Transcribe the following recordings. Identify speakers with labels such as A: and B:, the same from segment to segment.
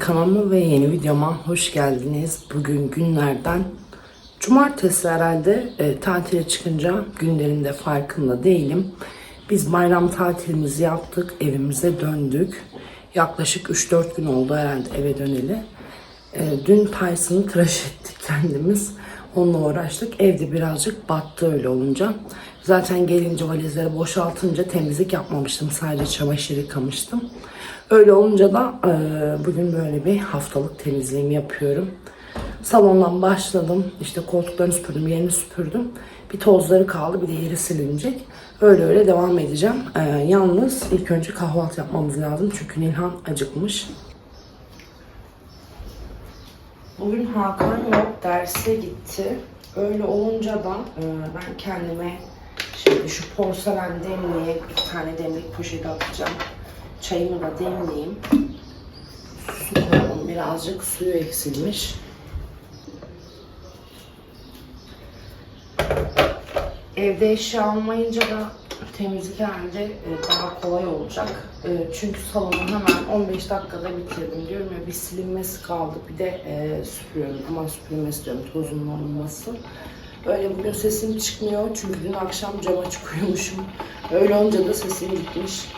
A: Kanalıma ve yeni videoma hoş geldiniz. Bugün günlerden cumartesi herhalde e, tatile çıkınca günlerinde farkında değilim. Biz bayram tatilimizi yaptık, evimize döndük. Yaklaşık 3-4 gün oldu herhalde eve döneli. E, dün Tyson'ı tıraş ettik kendimiz. Onunla uğraştık. Evde birazcık battı öyle olunca. Zaten gelince valizleri boşaltınca temizlik yapmamıştım. Sadece çamaşır yıkamıştım. Öyle olunca da e, bugün böyle bir haftalık temizliğimi yapıyorum. Salondan başladım. İşte koltuklarını süpürdüm, yerini süpürdüm. Bir tozları kaldı, bir de yeri silinecek. Öyle öyle devam edeceğim. E, yalnız ilk önce kahvaltı yapmamız lazım. Çünkü Nilhan acıkmış. Bugün Hakan yok, derse gitti. Öyle olunca da e, ben kendime şimdi şu porselen demliğe bir tane demlik poşeti atacağım. Çayımı da demleyeyim. Su koyalım. Birazcık suyu eksilmiş. Evde eşya almayınca da temizlik herhalde e, daha kolay olacak. E, Çünkü salonu hemen 15 dakikada bitirdim diyorum ya bir silinmesi kaldı bir de e, süpürüyorum ama süpürülmesi diyorum tozun alınması. Öyle bugün sesim çıkmıyor çünkü dün akşam cama çıkıyormuşum. Öyle olunca da sesim gitmiş.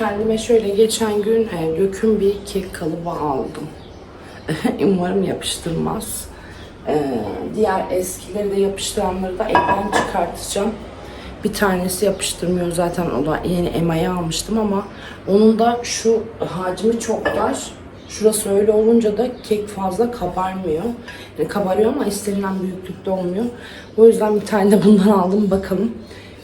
A: Kendime şöyle geçen gün e, döküm bir kek kalıbı aldım. Umarım yapıştırmaz. E, diğer eskileri de yapıştıranları da evden çıkartacağım. Bir tanesi yapıştırmıyor zaten o da yeni emayi almıştım ama onun da şu hacmi çok dar. Şurası öyle olunca da kek fazla kabarmıyor. Yani kabarıyor ama istenilen büyüklükte olmuyor. O yüzden bir tane de bundan aldım bakalım.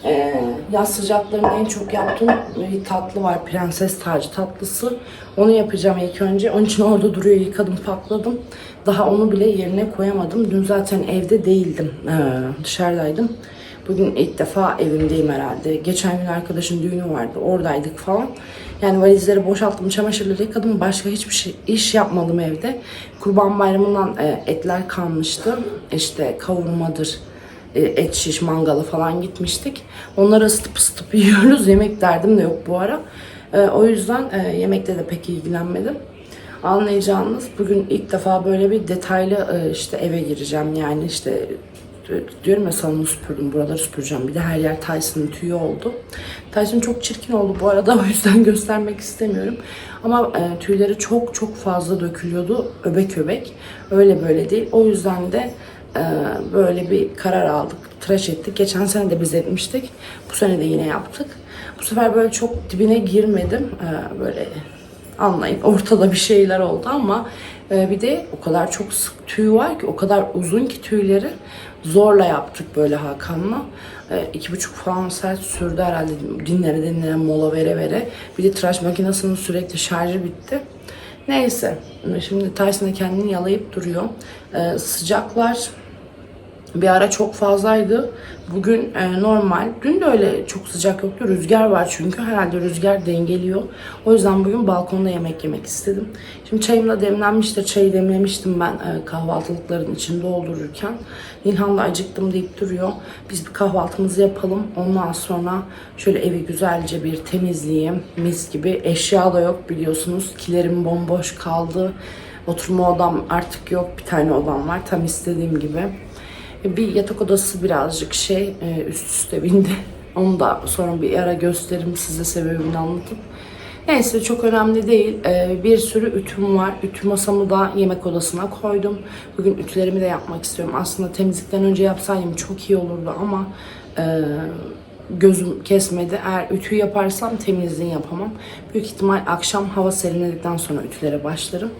A: Ee, yaz sıcaklarında en çok yaptığım bir tatlı var. Prenses tacı tatlısı. Onu yapacağım ilk önce. Onun için orada duruyor. Yıkadım, pakladım. Daha onu bile yerine koyamadım. Dün zaten evde değildim. Ee, dışarıdaydım. Bugün ilk defa evimdeyim herhalde. Geçen gün arkadaşın düğünü vardı. Oradaydık falan. Yani valizleri boşalttım, çamaşırları yıkadım. Başka hiçbir şey iş yapmadım evde. Kurban bayramından e, etler kalmıştı. İşte kavurmadır, et şiş mangalı falan gitmiştik. Onları ısıtıp ısıtıp yiyoruz. Yemek derdim de yok bu ara. E, o yüzden e, yemekle de pek ilgilenmedim. Anlayacağınız bugün ilk defa böyle bir detaylı e, işte eve gireceğim. Yani işte e, diyorum ya salonu süpürdüm, buraları süpüreceğim. Bir de her yer Tyson'ın tüyü oldu. Tyson çok çirkin oldu bu arada o yüzden göstermek istemiyorum. Ama e, tüyleri çok çok fazla dökülüyordu. Öbek öbek. Öyle böyle değil. O yüzden de e, böyle bir karar aldık. Tıraş ettik. Geçen sene de biz etmiştik. Bu sene de yine yaptık. Bu sefer böyle çok dibine girmedim. E, böyle anlayın ortada bir şeyler oldu ama e, bir de o kadar çok sık tüy var ki o kadar uzun ki tüyleri zorla yaptık böyle Hakan'la. E, iki buçuk falan saat sürdü herhalde dinlere dinlere mola vere vere. Bir de tıraş makinesinin sürekli şarjı bitti. Neyse şimdi Tyson kendini yalayıp duruyor. E, sıcaklar bir ara çok fazlaydı. Bugün e, normal. Dün de öyle çok sıcak yoktu. Rüzgar var çünkü. Herhalde rüzgar dengeliyor. O yüzden bugün balkonda yemek yemek istedim. Şimdi çayım da demlenmiştir. Çayı demlemiştim ben e, kahvaltılıkların içini doldururken. Nilhan da acıktım deyip duruyor. Biz bir kahvaltımızı yapalım. Ondan sonra şöyle evi güzelce bir temizleyeyim. Mis gibi. Eşya da yok biliyorsunuz. Kilerim bomboş kaldı. Oturma odam artık yok. Bir tane odam var. Tam istediğim gibi. Bir yatak odası birazcık şey e, üst üste bindi. Onu da sonra bir ara gösteririm size sebebini anlatıp. Neyse çok önemli değil. Ee, bir sürü ütüm var. Ütü masamı da yemek odasına koydum. Bugün ütülerimi de yapmak istiyorum. Aslında temizlikten önce yapsaydım çok iyi olurdu ama e, gözüm kesmedi. Eğer ütüyü yaparsam temizliği yapamam. Büyük ihtimal akşam hava serinledikten sonra ütülere başlarım.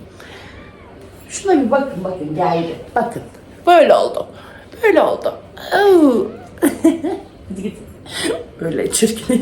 A: Şuna bir bakın bakın geldi. Bakın. Böyle oldu. Böyle oldu. Git. Böyle çirkin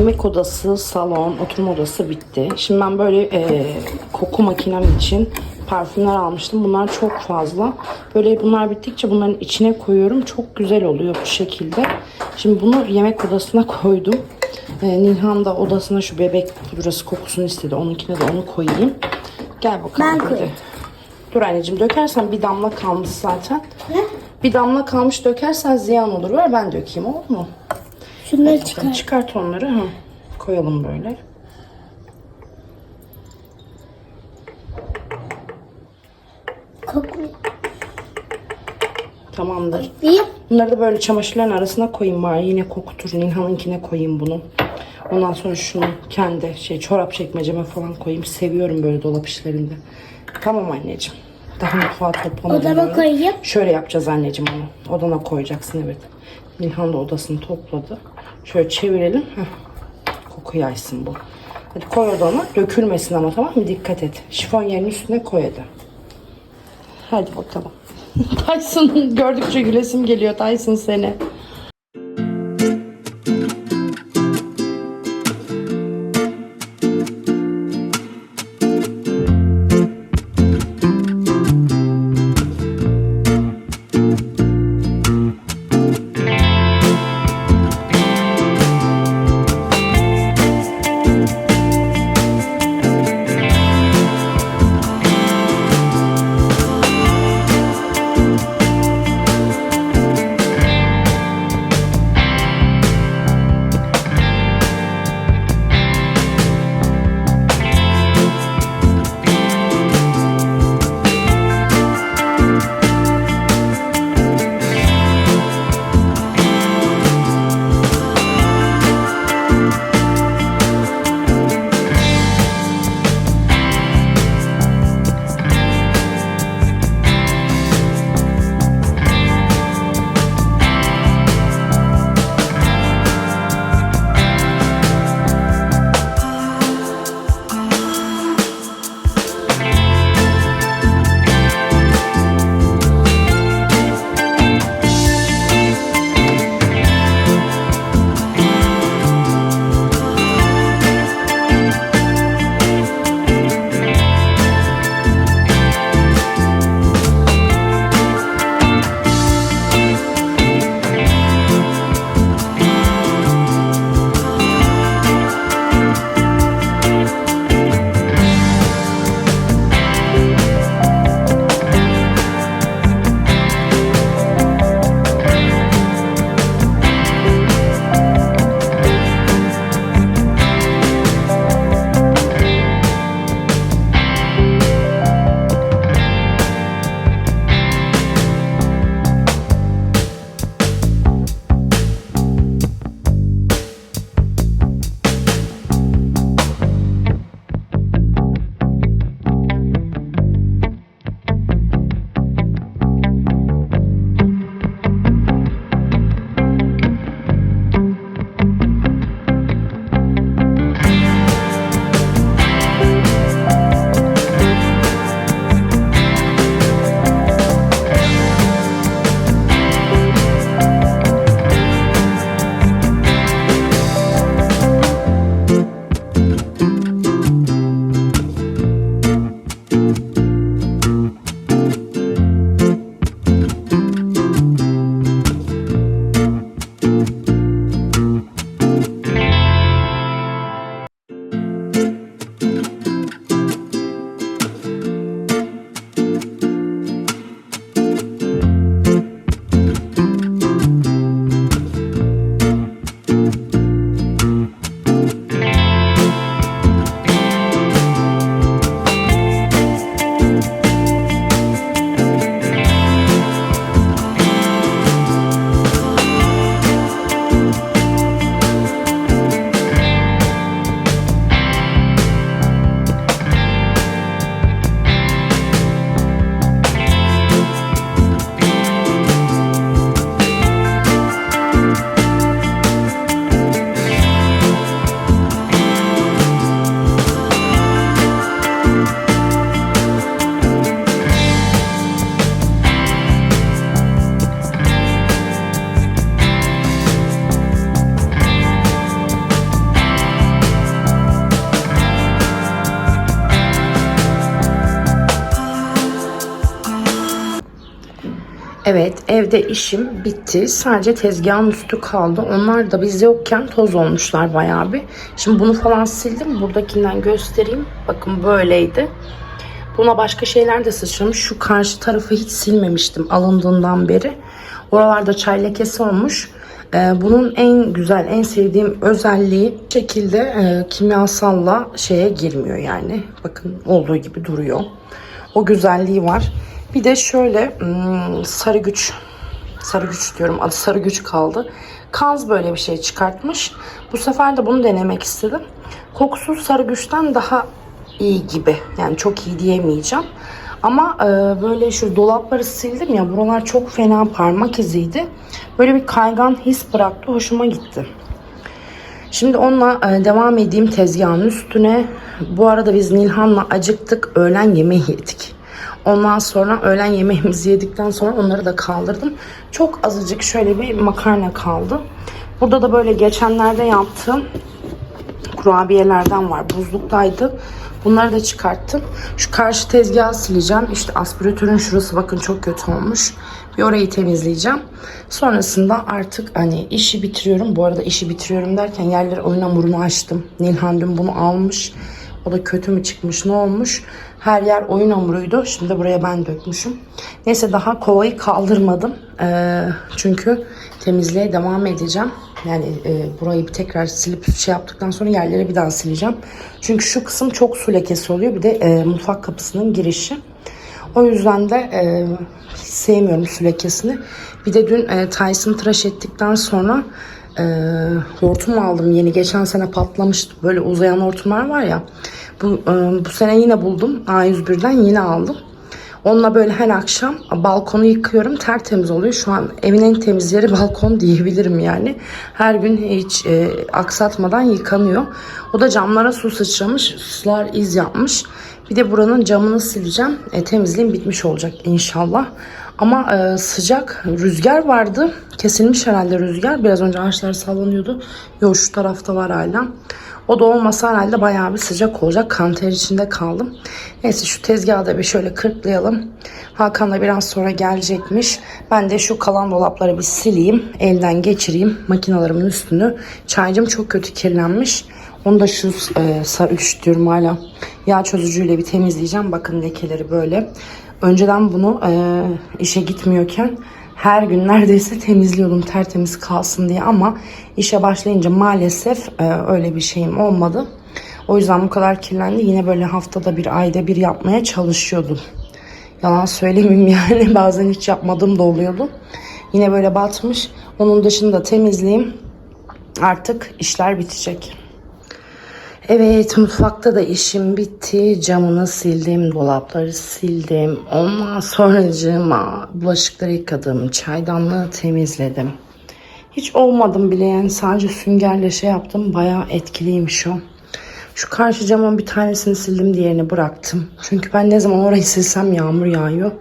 A: Yemek odası, salon, oturma odası bitti. Şimdi ben böyle e, koku makinem için parfümler almıştım. Bunlar çok fazla. Böyle bunlar bittikçe bunların içine koyuyorum. Çok güzel oluyor bu şekilde. Şimdi bunu yemek odasına koydum. E, Nilhan da odasına şu bebek burası kokusunu istedi. Onunkine de onu koyayım. Gel bakalım.
B: Ben koyayım.
A: Dur anneciğim dökersen bir damla kalmış zaten. Bir damla kalmış dökersen ziyan olur. Ver ben dökeyim olur mu?
B: Şunları çıkar.
A: Çıkart onları. Ha. Koyalım böyle.
B: Kokmuyor.
A: Tamamdır. Bunları da böyle çamaşırların arasına koyayım bari. Yine kokutur. Nilhan'ınkine koyayım bunu. Ondan sonra şunu kendi şey çorap çekmeceme falan koyayım. Seviyorum böyle dolap işlerinde. Tamam anneciğim. Daha mutfağa toplamadım.
B: Odama
A: böyle.
B: koyayım.
A: Şöyle yapacağız anneciğim onu. Odana koyacaksın evet. Nilhan da odasını topladı. Şöyle çevirelim. Koku yaysın bu. Hadi koy odana. Dökülmesin ama tamam mı? Dikkat et. Şifon yerinin üstüne koy hadi. Hadi bakalım. Tyson gördükçe gülesim geliyor Tyson seni. Evet evde işim bitti. Sadece tezgahın üstü kaldı. Onlar da biz yokken toz olmuşlar bayağı bir. Şimdi bunu falan sildim. Buradakinden göstereyim. Bakın böyleydi. Buna başka şeyler de sıçramış. Şu karşı tarafı hiç silmemiştim alındığından beri. Oralarda çay lekesi olmuş. Ee, bunun en güzel, en sevdiğim özelliği şekilde e, kimyasalla şeye girmiyor yani. Bakın olduğu gibi duruyor. O güzelliği var. Bir de şöyle hmm, sarı güç, sarı güç diyorum adı sarı güç kaldı. Kaz böyle bir şey çıkartmış. Bu sefer de bunu denemek istedim. Kokusu sarı güçten daha iyi gibi. Yani çok iyi diyemeyeceğim. Ama e, böyle şu dolapları sildim ya buralar çok fena parmak iziydi. Böyle bir kaygan his bıraktı. Hoşuma gitti. Şimdi onunla e, devam edeyim tezgahın üstüne. Bu arada biz Nilhan'la acıktık. Öğlen yemeği yedik. Ondan sonra öğlen yemeğimizi yedikten sonra onları da kaldırdım. Çok azıcık şöyle bir makarna kaldı. Burada da böyle geçenlerde yaptığım kurabiyelerden var. Buzluktaydı. Bunları da çıkarttım. Şu karşı tezgahı sileceğim. İşte aspiratörün şurası bakın çok kötü olmuş. Bir orayı temizleyeceğim. Sonrasında artık hani işi bitiriyorum. Bu arada işi bitiriyorum derken yerleri oyun hamurunu açtım. Nilhan dün bunu almış. O da kötü mü çıkmış ne olmuş. Her yer oyun hamuruydu. Şimdi buraya ben dökmüşüm. Neyse daha kovayı kaldırmadım. Ee, çünkü temizliğe devam edeceğim. Yani e, burayı bir tekrar silip şey yaptıktan sonra yerleri bir daha sileceğim. Çünkü şu kısım çok su lekesi oluyor. Bir de e, mutfak kapısının girişi. O yüzden de e, sevmiyorum su lekesini. Bir de dün e, Tyson tıraş ettikten sonra e, hortum aldım yeni. Geçen sene patlamıştı. Böyle uzayan hortumlar var ya. Bu, e, bu sene yine buldum. A101'den yine aldım. Onunla böyle her akşam balkonu yıkıyorum. Tertemiz oluyor. Şu an evin en temiz yeri balkon diyebilirim yani. Her gün hiç e, aksatmadan yıkanıyor. O da camlara su sıçramış. Sular iz yapmış. Bir de buranın camını sileceğim. E, temizliğim bitmiş olacak inşallah. Ama e, sıcak rüzgar vardı. Kesilmiş herhalde rüzgar. Biraz önce ağaçlar sallanıyordu. Yok şu tarafta var hala. O da olmasa herhalde bayağı bir sıcak olacak. Kanter içinde kaldım. Neyse şu tezgahı da bir şöyle kırklayalım. Hakan da biraz sonra gelecekmiş. Ben de şu kalan dolapları bir sileyim. Elden geçireyim. Makinalarımın üstünü. Çaycım çok kötü kirlenmiş. Onu da şu e, sarı hala. Yağ çözücüyle bir temizleyeceğim. Bakın lekeleri böyle. Önceden bunu e, işe gitmiyorken her gün neredeyse temizliyordum tertemiz kalsın diye ama işe başlayınca maalesef e, öyle bir şeyim olmadı. O yüzden bu kadar kirlendi. Yine böyle haftada bir ayda bir yapmaya çalışıyordum. Yalan söylemeyeyim yani bazen hiç yapmadığım da oluyordu. Yine böyle batmış. Onun dışında temizleyeyim. Artık işler bitecek. Evet mutfakta da işim bitti. Camını sildim, dolapları sildim. Ondan sonracığıma bulaşıkları yıkadım, çaydanlığı temizledim. Hiç olmadım bile yani sadece süngerle şey yaptım. Bayağı etkiliymiş o. Şu karşı camın bir tanesini sildim diğerini bıraktım. Çünkü ben ne zaman orayı silsem yağmur yağıyor.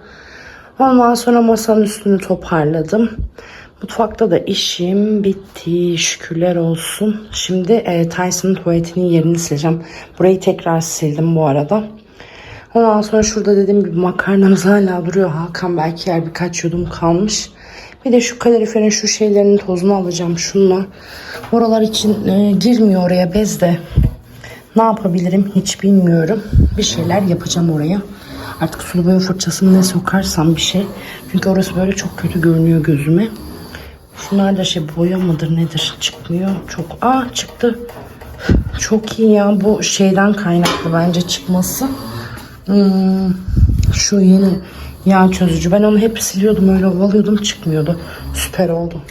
A: Ondan sonra masanın üstünü toparladım. Mutfakta da işim bitti. Şükürler olsun. Şimdi e, Tyson'ın tuvaletinin yerini sileceğim. Burayı tekrar sildim bu arada. Ondan sonra şurada dediğim gibi makarnamız hala duruyor. Hakan belki yer birkaç yudum kalmış. Bir de şu kaloriferin şu şeylerinin tozunu alacağım şunla. Oralar için e, girmiyor oraya bez de. Ne yapabilirim hiç bilmiyorum. Bir şeyler yapacağım oraya. Artık sulu boya fırçasını ne sokarsam bir şey. Çünkü orası böyle çok kötü görünüyor gözüme. Şunlar da şey boya mıdır nedir çıkmıyor. Çok aa çıktı. Çok iyi ya bu şeyden kaynaklı bence çıkması. Hmm, şu yeni yağ çözücü. Ben onu hep siliyordum öyle ovalıyordum çıkmıyordu. Süper oldu.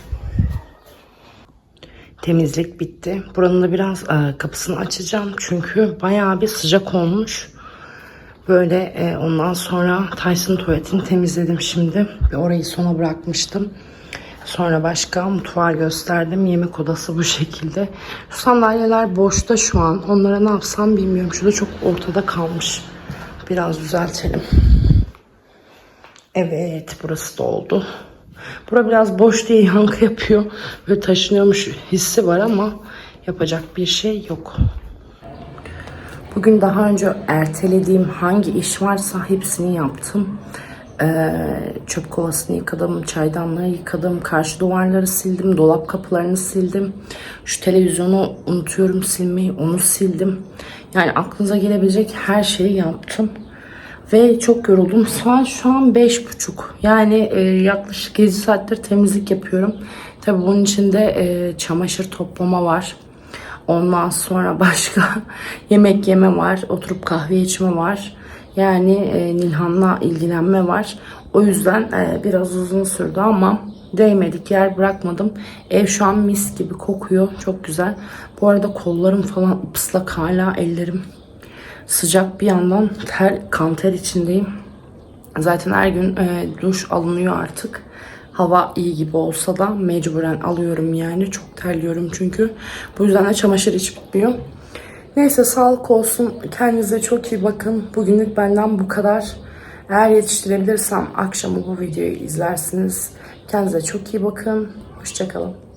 A: Temizlik bitti. Buranın da biraz e, kapısını açacağım. Çünkü bayağı bir sıcak olmuş. Böyle e, ondan sonra Tyson tuvaletini temizledim şimdi. Ve orayı sona bırakmıştım. Sonra başka mutfağı gösterdim. Yemek odası bu şekilde. Şu sandalyeler boşta şu an. Onlara ne yapsam bilmiyorum. Şurada çok ortada kalmış. Biraz düzeltelim. Evet burası da oldu. Bura biraz boş diye yankı yapıyor. Ve taşınıyormuş hissi var ama yapacak bir şey yok. Bugün daha önce ertelediğim hangi iş varsa hepsini yaptım. Ee, çöp kovasını yıkadım, çaydanlığı yıkadım, karşı duvarları sildim, dolap kapılarını sildim. Şu televizyonu unutuyorum silmeyi, onu sildim. Yani aklınıza gelebilecek her şeyi yaptım. Ve çok yoruldum. Saat şu an beş buçuk. Yani e, yaklaşık 7 saattir temizlik yapıyorum. Tabii bunun içinde e, çamaşır toplama var. Ondan sonra başka yemek yeme var. Oturup kahve içme var. Yani e, Nilhan'la ilgilenme var. O yüzden e, biraz uzun sürdü ama değmedik yer bırakmadım. Ev şu an mis gibi kokuyor. Çok güzel. Bu arada kollarım falan ıslak hala ellerim sıcak bir yandan ter, kan ter içindeyim. Zaten her gün e, duş alınıyor artık. Hava iyi gibi olsa da mecburen alıyorum yani. Çok terliyorum çünkü. Bu yüzden de çamaşır hiç bitmiyor. Neyse sağlık olsun. Kendinize çok iyi bakın. Bugünlük benden bu kadar. Eğer yetiştirebilirsem akşamı bu videoyu izlersiniz. Kendinize çok iyi bakın. Hoşçakalın.